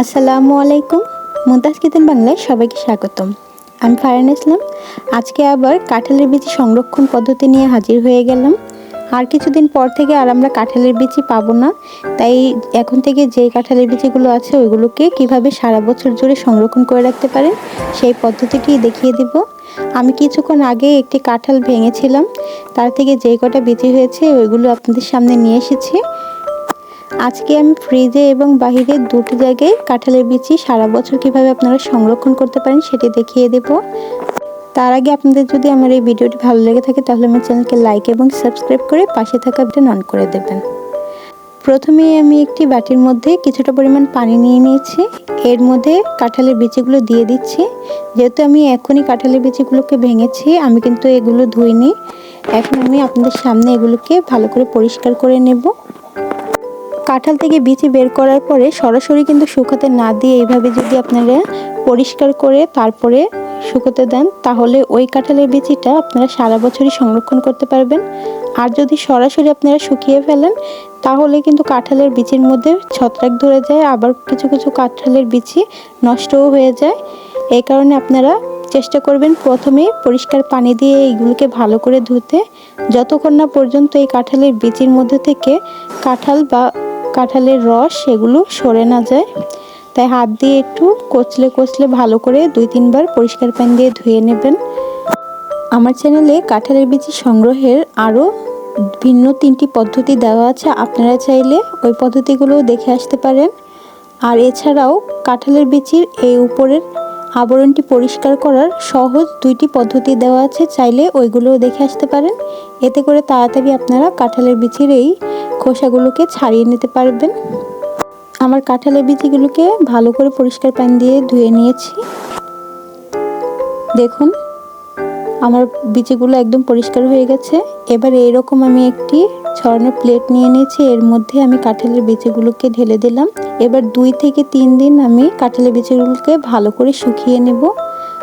আসসালামু আলাইকুম। মুমতাজ কিতেন বাংলায় সবাইকে স্বাগতম। আমি ফারান ইসলাম। আজকে আবার কাঁঠালের বিচি সংরক্ষণ পদ্ধতি নিয়ে হাজির হয়ে গেলাম। আর কিছুদিন পর থেকে আর আমরা কাঁঠালের বিচি পাবো না। তাই এখন থেকে যে কাঁঠালের বিচিগুলো আছে, ওইগুলোকে কীভাবে সারা বছর জুড়ে সংরক্ষণ করে রাখতে পারেন, সেই পদ্ধতিটি দেখিয়ে দিব। আমি কিছুক্ষণ আগে একটি কাঁঠাল ভেঙেছিলাম। তার থেকে যেই কটা বিচি হয়েছে, ওইগুলো আপনাদের সামনে নিয়ে এসেছি। আজকে আমি ফ্রিজে এবং বাহিরে দুটো জায়গায় কাঁঠালের বিচি সারা বছর কীভাবে আপনারা সংরক্ষণ করতে পারেন সেটি দেখিয়ে দেব। তার আগে আপনাদের যদি আমার এই ভিডিওটি ভালো লেগে থাকে তাহলে আমার চ্যানেলকে লাইক এবং সাবস্ক্রাইব করে পাশে থাকা বাটন অন করে দেবেন। প্রথমেই আমি একটি বাটির মধ্যে কিছুটা পরিমাণ পানি নিয়ে নিয়েছি। এর মধ্যে কাঁঠালের বিচিগুলো দিয়ে দিচ্ছি। যেহেতু আমি এখনই কাঁঠালের বিচিগুলোকে ভেঙেছি, আমি কিন্তু এগুলো ধুইনি। এখন আমি আপনাদের সামনে এগুলোকে ভালো করে পরিষ্কার করে নেব। কাঁঠাল থেকে বিচি বের করার পরে সরাসরি কিন্তু শুকাতে না দিয়ে এইভাবে যদি আপনারা পরিষ্কার করে তারপরে শুকোতে দেন, তাহলে ওই কাঁঠালের বিচিটা আপনারা সারা বছরই সংরক্ষণ করতে পারবেন। আর যদি সরাসরি আপনারা শুকিয়ে ফেলেন, তাহলে কিন্তু কাঁঠালের বিচির মধ্যে ছত্রাক ধরে যায়, আবার কিছু কিছু কাঁঠালের বিচি নষ্টও হয়ে যায়। এই কারণে আপনারা চেষ্টা করবেন প্রথমে পরিষ্কার পানি দিয়ে এইগুলোকে ভালো করে ধুতে। যতক্ষণ না পর্যন্ত এই কাঁঠালের বিচির মধ্যে থেকে কাঁঠাল বা কাঁঠালের রস, সেগুলো সরে না যায়। তাই হাত দিয়ে একটু কচলে কচলে ভালো করে দুই তিনবার পরিষ্কার পানি দিয়ে ধুয়ে নেবেন। আমার চ্যানেলে কাঁঠালের বিচি সংগ্রহের আরও ভিন্ন তিনটি পদ্ধতি দেওয়া আছে। আপনারা চাইলে ওই পদ্ধতিগুলোও দেখে আসতে পারেন। আর এছাড়াও কাঁঠালের বিচির এই উপরের আবরণটি পরিষ্কার করার সহজ দুইটি পদ্ধতি দেওয়া আছে। চাইলে ওইগুলোও দেখে আসতে পারেন। এতে করে তাড়াতাড়ি আপনারা কাঁঠালের বিচির এই খোসাগুলোকে ছাড়িয়ে নিতে পারবেন। আমার কাঁঠালের বিচিগুলোকে ভালো করে পরিষ্কার পানি দিয়ে ধুয়ে নিয়েছি। দেখুন, আমার বিচিগুলো একদম পরিষ্কার হয়ে গেছে। এবার এইরকম আমি একটি ছড়ানো প্লেট নিয়ে নিয়েছি। এর মধ্যে আমি কাঁঠালের বিচিগুলোকে ঢেলে দিলাম। এবার দুই থেকে তিন দিন আমি কাঁঠালের বিচিগুলোকে ভালো করে শুকিয়ে নেব।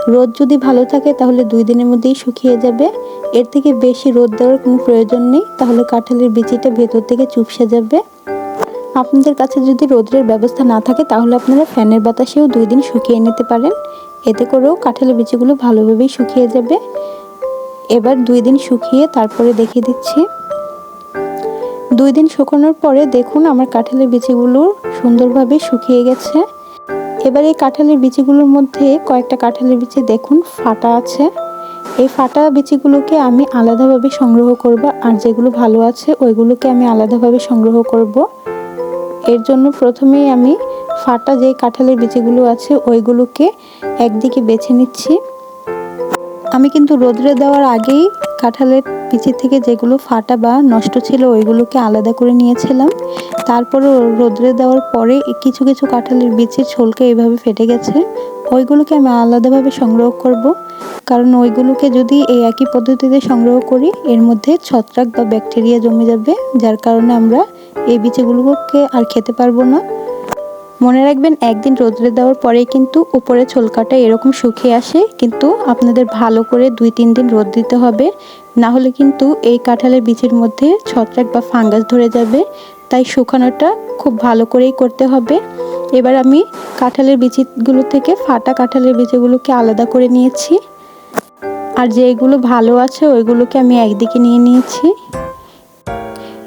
রোদ যদি ভালো থাকে তাহলে দুই দিনের মধ্যেই শুকিয়ে যাবে। এর থেকে বেশি রোদ দেওয়ার কোনো প্রয়োজন নেই, তাহলে কাঁঠালের বিচিটা ভেতর থেকে চুপসে যাবে। আপনাদের কাছে যদি রোদ্রের ব্যবস্থা না থাকে, তাহলে আপনারা ফ্যানের বাতাসেও দুই দিন শুকিয়ে নিতে পারেন। এতে করেও কাঁঠালের বিচিগুলো ভালোভাবেই শুকিয়ে যাবে। এবার দুই দিন শুকিয়ে তারপরে দেখিয়ে দিচ্ছি। দুই দিন শুকানোর পরে দেখুন আমার কাঁঠালের বিচিগুলো সুন্দরভাবে শুকিয়ে গেছে। এবার এই কাঁঠালের বিচিগুলোর মধ্যে কয়েকটা কাঁঠালের বিচি দেখুন, ফাটা আছে। এই ফাটা বিচিগুলোকে আমি আলাদাভাবে সংগ্রহ করব, আর যেগুলো ভালো আছে ওইগুলোকে আমি আলাদাভাবে সংগ্রহ করব। এর জন্য প্রথমেই আমি ফাটা যে কাঁঠালের বিচিগুলো আছে ওইগুলোকে একদিকে বেছে নিচ্ছি। আমি কিন্তু রোদ্রে দেওয়ার আগেই কাঁঠালের বিচি থেকে যেগুলো ফাটা বা নষ্ট ছিল, ওইগুলোকে আলাদা করে নিয়েছিলাম। তারপরে রোদ্রে দেওয়ার পরে কিছু কিছু কাঁঠালের বিচির ছোলকে এইভাবে ফেটে গেছে। ওইগুলোকে আমি আলাদাভাবে সংগ্রহ করব। কারণ ওইগুলোকে যদি এই একই পদ্ধতিতে সংগ্রহ করি, এর মধ্যে ছত্রাক বা ব্যাকটেরিয়া জমে যাবে, যার কারণে আমরা এই বিচিগুলোকে আর খেতে পারব না। মনে রাখবেন, একদিন রোদ্রে দেওয়ার পরেই কিন্তু উপরে ছোলকাটা এরকম শুকিয়ে আসে, কিন্তু আপনাদের ভালো করে দুই, তিন দিন রোদ দিতে হবে। না হলে কিন্তু এই কাঁঠালের বীজের মধ্যে ছত্রাক বা ফাঙ্গাস ধরে যাবে। তাই শুকানোটা খুব ভালো করেই করতে হবে। এবার আমি কাঁঠালের বিচিগুলো থেকে ফাটা কাঁঠালের বীজগুলোকে আলাদা করে নিয়েছি। আর যেগুলো ভালো আছে, ওইগুলোকে আমি একদিকে নিয়ে নিয়েছি।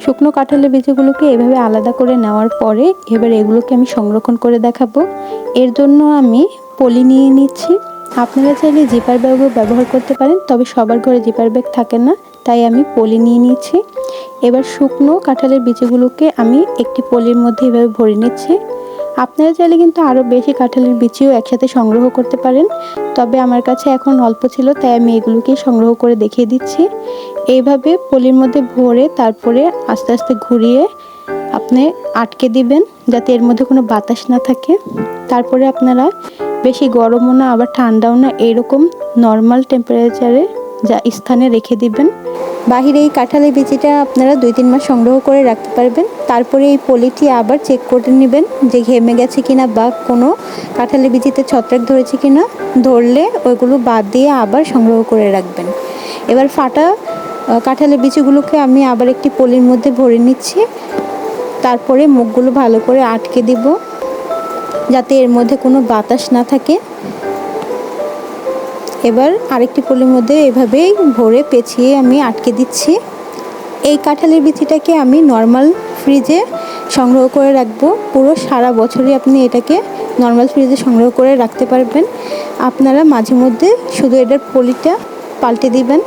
শুকনো কাঁঠালের বীজগুলোকে এভাবে আলাদা করে নেওয়ার পরে এবার এগুলোকে আমি সংরক্ষণ করে দেখাবো। এর জন্য আমি পলি নিয়ে নিচ্ছি। আপনারা চাইলে জিপার ব্যাগও ব্যবহার করতে পারেন, তবে সবার ঘরে জিপার ব্যাগ থাকে না, তাই আমি পলি নিয়ে নিচ্ছি। এবার শুকনো কাঁঠালের বীজগুলোকে আমি একটি পলির মধ্যে এভাবে ভরে নিচ্ছি। আপনারা চাইলে কিন্তু আরও বেশি কাঁঠালের বিচিও একসাথে সংগ্রহ করতে পারেন। তবে আমার কাছে এখন অল্প ছিল, তাই আমি এগুলোকেই সংগ্রহ করে দেখিয়ে দিচ্ছি। এইভাবে পলির মধ্যে ভরে তারপরে আস্তে আস্তে ঘুরিয়ে আপনি আটকে দিবেন, যাতে এর মধ্যে কোনো বাতাস না থাকে। তারপরে আপনারা বেশি গরমও না, আবার ঠান্ডাও না এরকম নর্মাল টেম্পারেচারে যা স্থানে রেখে দিবেন। বাহিরে এই কাঁঠালের বিচিটা আপনারা দুই তিন মাস সংগ্রহ করে রাখতে পারবেন। তারপরে এই পলিটি আবার চেক করে নেবেন যে ঘেমে গেছে কিনা বা কোনো কাঁঠালের বিচিতে ছত্রাক ধরেছে কিনা। ধরলে ওইগুলো বাদ দিয়ে আবার সংগ্রহ করে রাখবেন। এবার ফাটা কাঁঠালের বিচিগুলোকে আমি আবার একটি পলির মধ্যে ভরে নিচ্ছি। তারপরে মুখগুলো ভালো করে আটকে দিব, যাতে এর মধ্যে কোনো বাতাস না থাকে। এবার আরেকটি পলির মধ্যে এভাবেই ভরে পেঁচিয়ে আমি আটকে দিচ্ছি। এই কাঁঠালের বিচিটাকে আমি নর্মাল ফ্রিজে সংগ্রহ করে রাখব। পুরো সারা বছরই আপনি এটাকে নর্মাল ফ্রিজে সংগ্রহ করে রাখতে পারবেন। আপনারা মাঝে মধ্যে শুধু এটার পলিটা পাল্টে দিবেন।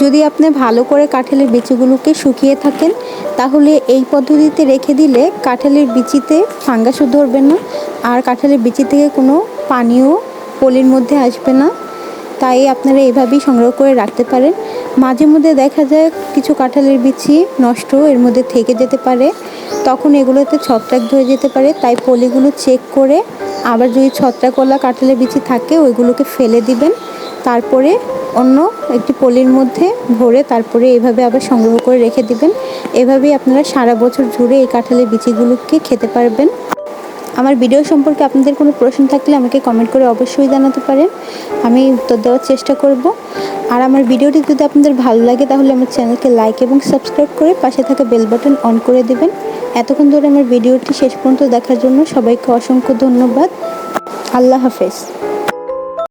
যদি আপনি ভালো করে কাঁঠালের বিচিগুলোকে শুকিয়ে থাকেন, তাহলে এই পদ্ধতিতে রেখে দিলে কাঁঠালের বিচিতে ফাঙ্গাসও ধরবে না। আর কাঁঠালের বিচি থেকে কোনো পানিও পলির মধ্যে আসবে না। তাই আপনারা এভাবেই সংগ্রহ করে রাখতে পারেন। মাঝে মধ্যে দেখা যায় কিছু কাঁঠালের বিচি নষ্ট, এর মধ্যে থেকে যেতে পারে। তখন এগুলোতে ছত্রাক ধরে যেতে পারে। তাই পলিগুলো চেক করে আবার যদি ছত্রাকওয়ালা কাঁঠালের বিচি থাকে, ওইগুলোকে ফেলে দিবেন। তারপরে অন্য একটি পলির মধ্যে ভরে তারপরে এভাবে আবার সংগ্রহ করে রেখে দিবেন। এভাবেই আপনারা সারা বছর জুড়ে এই কাঁঠালের বিচিগুলোকে খেতে পারবেন। আমার ভিডিও সম্পর্কে আপনাদের কোনো প্রশ্ন থাকলে আমাকে কমেন্ট করে অবশ্যই জানাতে পারেন। আমি উত্তর দেওয়ার চেষ্টা করব। আর আমার ভিডিওটি যদি আপনাদের ভালো লাগে, তাহলে আমার চ্যানেলকে লাইক এবং সাবস্ক্রাইব করে পাশে থাকা বেল বাটন অন করে দেবেন। এতক্ষণ ধরে আমার ভিডিওটি শেষ পর্যন্ত দেখার জন্য সবাইকে অসংখ্য ধন্যবাদ। আল্লাহ হাফেজ।